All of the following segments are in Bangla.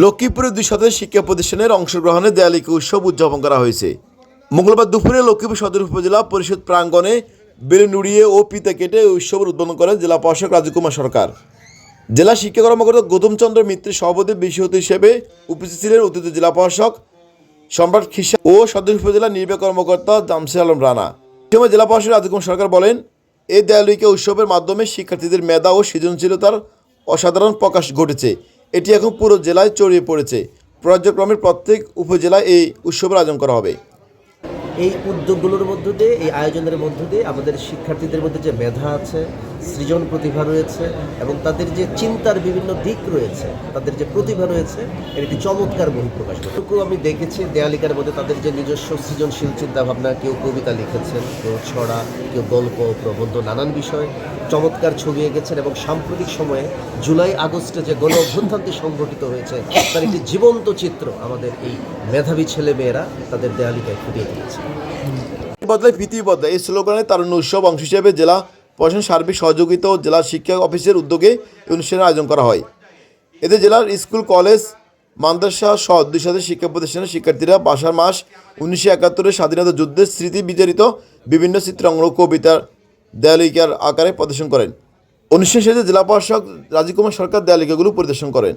লক্ষ্মীপুরে দুই শতাধিক শিক্ষা প্রতিষ্ঠানের অংশগ্রহণে দেয়ালিকা উৎসব উদযাপন করা হয়েছে। মঙ্গলবার দুপুরে লক্ষ্মীপুর সদর উপজেলা পরিষদ প্রাঙ্গণে বেলুন উড়িয়ে ও পিতা কেটে উৎসবের উদ্বোধন করেন জেলা প্রশাসক রাজকুমার সরকার। জেলা শিক্ষা কর্মকর্তা গৌতম চন্দ্র মিত্রের সভাপতি বিশেষ অতিথি হিসেবে উপস্থিত ছিলেন অতিথি জেলা প্রশাসক সম্রাট খিসা ও সদর উপজেলা নির্বাহী কর্মকর্তা জামসে আলম রানা। সময় জেলা প্রশাসক রাজকুমার সরকার বলেন এই দেয়ালিকা উৎসবের মাধ্যমে শিক্ষার্থীদের মেধা ও সৃজনশীলতার অসাধারণ প্রকাশ ঘটেছে। এটি এখন পুরো জেলায় ছড়িয়ে পড়েছে। পর্যায়ক্রমে প্রত্যেক উপজেলায় এই উৎসবের আয়োজন করা হবে। এই উদ্যোগগুলোর মধ্য দিয়ে, এই আয়োজনের মধ্য দিয়ে আমাদের শিক্ষার্থীদের মধ্যে যে মেধা আছে, সৃজন প্রতিভা রয়েছে এবং তাদের যে চিন্তার বিভিন্ন দিক রয়েছে, তাদের যে প্রতিভা রয়েছে, এর একটি চমৎকার বহিঃপ্রকাশ টুকু আমি দেখেছি দেয়ালিকার মধ্যে তাদের যে নিজস্ব সৃজনশীল চিন্তাভাবনা, কেউ কবিতা লিখেছেন, কেউ ছড়া, কেউ গল্প, প্রবন্ধ, নানান বিষয়। চমৎকার ছবি এঁকেছেন এবং সাম্প্রতিক সময়ে জুলাই আগস্টে যে গণ অভ্যুত্থানটি সংঘটিত হয়েছে, তার একটি জীবন্ত চিত্র আমাদের এই মেধাবী ছেলে মেয়েরা তাদের দেয়ালিকায় ফুটিয়ে তুলেছে। বদলায় পৃথিবী বদলায়। এই স্লোগানে তারুণ্য উৎসব অংশ হিসেবে জেলা প্রশাসন সার্বিক সহযোগিতা ও জেলা শিক্ষা অফিসের উদ্যোগে অনুষ্ঠানের আয়োজন করা হয়। এতে জেলার স্কুল, কলেজ, মাদ্রাসা সহ দুই সাথে শিক্ষা প্রতিষ্ঠানের শিক্ষার্থীরা বাসার মাস উনিশশো একাত্তরের স্বাধীনতা যুদ্ধের স্মৃতি বিজড়িত বিভিন্ন চিত্রাঙ্গন ও কবিতার দেয়ালিকার আকারে প্রদর্শন করেন। অনুষ্ঠান শেষে জেলা প্রশাসক রাজীব কুমার সরকার দেয়ালিকাগুলো পরিদর্শন করেন।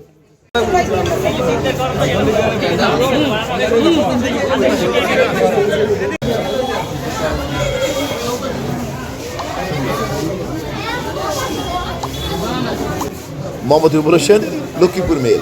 মোহাম্মদ রুবুল হোসেন, লক্ষ্মীপুর মেল।